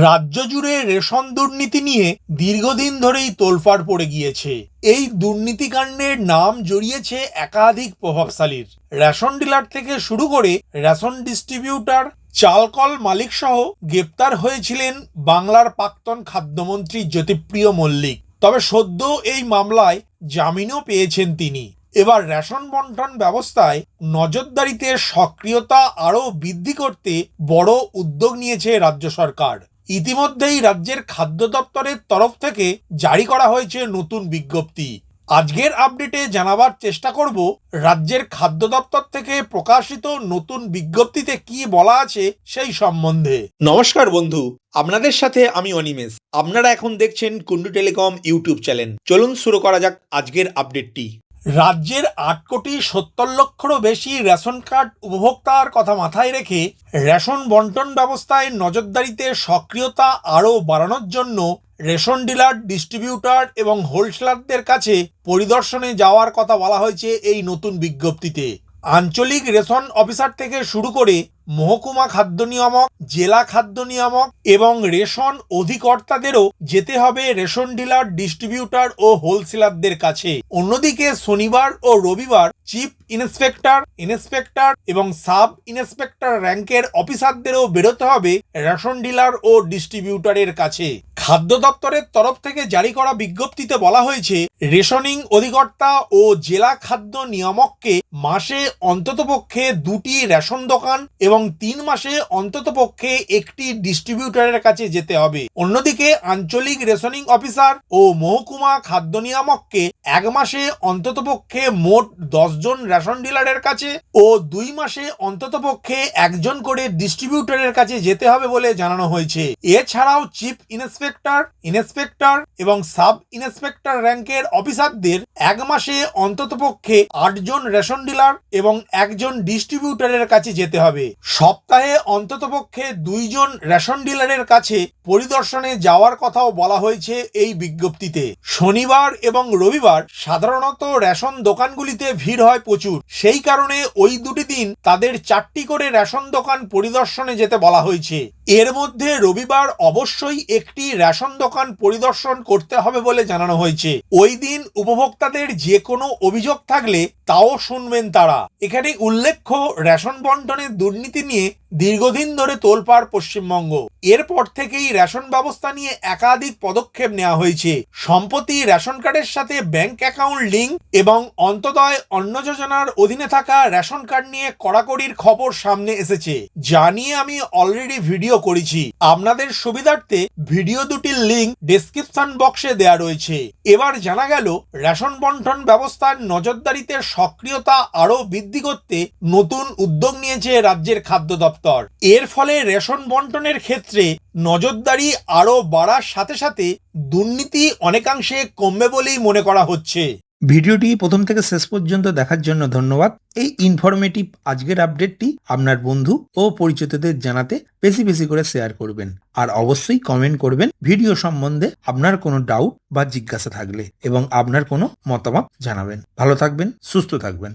রাজ্য জুড়ে রেশন দুর্নীতি নিয়ে দীর্ঘদিন ধরেই তোলপাড় পড়ে গিয়েছে। এই দুর্নীতিকাণ্ডের নাম জড়িয়েছে একাধিক প্রভাবশালীর। রেশন ডিলার থেকে শুরু করে রেশন ডিস্ট্রিবিউটর, চালকল মালিক সহ গ্রেপ্তার হয়েছিলেন বাংলার প্রাক্তন খাদ্যমন্ত্রী জ্যোতিপ্রিয় মল্লিক। তবে সদ্য এই মামলায় জামিনও পেয়েছেন তিনি। এবার রেশন বন্টন ব্যবস্থায় নজরদারিতে সক্রিয়তা আরও বৃদ্ধি করতে বড় উদ্যোগ নিয়েছে রাজ্য সরকার। ইতিমধ্যেই রাজ্যের খাদ্য দপ্তরের তরফ থেকে জারি করা হয়েছে নতুন বিজ্ঞপ্তি। আজকের আপডেটে জানাবার চেষ্টা করব, রাজ্যের খাদ্য দপ্তর থেকে প্রকাশিত নতুন বিজ্ঞপ্তিতে কি বলা আছে সেই সম্বন্ধে। নমস্কার বন্ধু, আপনাদের সাথে আমি অনিমেষ। আপনারা এখন দেখছেন কুন্ডু টেলিকম ইউটিউব চ্যানেল। চলুন শুরু করা যাক আজকের আপডেটটি। রাজ্যের আট কোটি সত্তর লক্ষরও বেশি রেশন কার্ড উপভোক্তার কথা মাথায় রেখে রেশন বন্টন ব্যবস্থায় নজরদারিতে সক্রিয়তা আরও বাড়ানোর জন্য রেশন ডিলার, ডিস্ট্রিবিউটর এবং হোলসেলারদের কাছে পরিদর্শনে যাওয়ার কথা বলা হয়েছে এই নতুন বিজ্ঞপ্তিতে। আঞ্চলিক রেশন অফিসার থেকে শুরু করে মহকুমা খাদ্য নিয়ামক, জেলা খাদ্য নিয়ামক এবং রেশন অধিকর্তাদেরও যেতে হবে রেশন ডিলার, ডিস্ট্রিবিউটর ও হোলসেলারদের কাছে। অন্যদিকে শনিবার ও রবিবার চিফ ইন্সপেক্টর ইন্সপেক্টর এবং সাব ইন্সপেক্টর র্যাঙ্কের অফিসারদেরও বেরোতে হবে রেশন ডিলার ও ডিস্ট্রিবিউটরের কাছে। খাদ্য দপ্তরের তরফ থেকে জারি করা বিজ্ঞপ্তিতে বলা হয়েছে, রেশনিং অধিকর্তা ও জেলা খাদ্য নিয়ামককে মাসে অন্ততপক্ষে দুটি রেশন দোকান এবং তিন মাসে অন্ততপক্ষে একটি ডিস্ট্রিবিউটরের কাছে যেতে হবে। অন্যদিকে আঞ্চলিক রেশনিং অফিসার ও মহকুমা খাদ্য নিয়ামককে এক মাসে অন্ততপক্ষে মোট জন রেশন ডিলারের কাছে ও দুই মাসে অন্ততপক্ষে একজন করে ডিস্ট্রিবিউটরের কাছে যেতে হবে বলে জানানো হয়েছে। এছাড়াও চিফ ইন্সপেক্টর ইন্সপেক্টর এবং সাব ইন্সপেক্টর র্যাঙ্কের অফিসারদের এক মাসে অন্ততপক্ষে আটজন রেশন ডিলার এবং একজন ডিস্ট্রিবিউটারের কাছে যেতে হবে। সপ্তাহে অন্ততপক্ষে দুইজন রেশন ডিলারের কাছে পরিদর্শনে যাওয়ার কথাও বলা হয়েছে এই বিজ্ঞপ্তিতে। শনিবার এবং রবিবার সাধারণত রেশন দোকানগুলিতে ভিড় হয় প্রচুর। সেই কারণে ওই দুটি দিন তাদের চারটি করে রেশন দোকান পরিদর্শনে যেতে বলা হয়েছে। এর মধ্যে রবিবার অবশ্যই একটি রেশন দোকান পরিদর্শন করতে হবে বলে জানানো হয়েছে। ওই দিন উপভোক্তাদের যে কোনো অভিযোগ থাকলে তাও শুনবেন তারা। এখানে উল্লেখ্য, রেশন বন্টনের দুর্নীতি নিয়ে দীর্ঘদিন ধরে তোলপাড় পশ্চিমবঙ্গ। এরপর থেকেই রেশন ব্যবস্থা নিয়ে একাধিক পদক্ষেপ নেওয়া হয়েছে। সম্প্রতি রেশন কার্ডের সাথে ব্যাংক অ্যাকাউন্ট লিঙ্ক এবং অন্তদয় অন্ন যোজনার অধীনে থাকা রেশন কার্ড নিয়ে কড়াকড়ির খবর সামনে এসেছে। যা নিয়ে আমি অলরেডি ভিডিও করেছি। আপনাদের সুবিধার্থে ভিডিও দুটির লিঙ্ক ডেসক্রিপশন বক্সে দেয়া রয়েছে। এবার জানা গেল, রেশন বন্টন ব্যবস্থার নজরদারিতে সক্রিয়তা আরও বৃদ্ধি করতে নতুন উদ্যোগ নিয়েছে রাজ্যের খাদ্য দপ্তর। এর ফলে রেশন বন্টনের ক্ষেত্রে নজরদারি আরও বাড়ার সাথে সাথে দুর্নীতি অনেকাংশে কমবে বলেই মনে করা হচ্ছে। ভিডিওটি প্রথম থেকে শেষ পর্যন্ত দেখার জন্য ধন্যবাদ। এই ইনফরমেটিভ আজকের আপডেটটি আপনার বন্ধু ও পরিচিতদের জানাতে বেশি বেশি করে শেয়ার করবেন। আর অবশ্যই কমেন্ট করবেন ভিডিও সম্বন্ধে আপনার কোনো ডাউট বা জিজ্ঞাসা থাকলে এবং আপনার কোনো মতামত জানাবেন। ভালো থাকবেন, সুস্থ থাকবেন।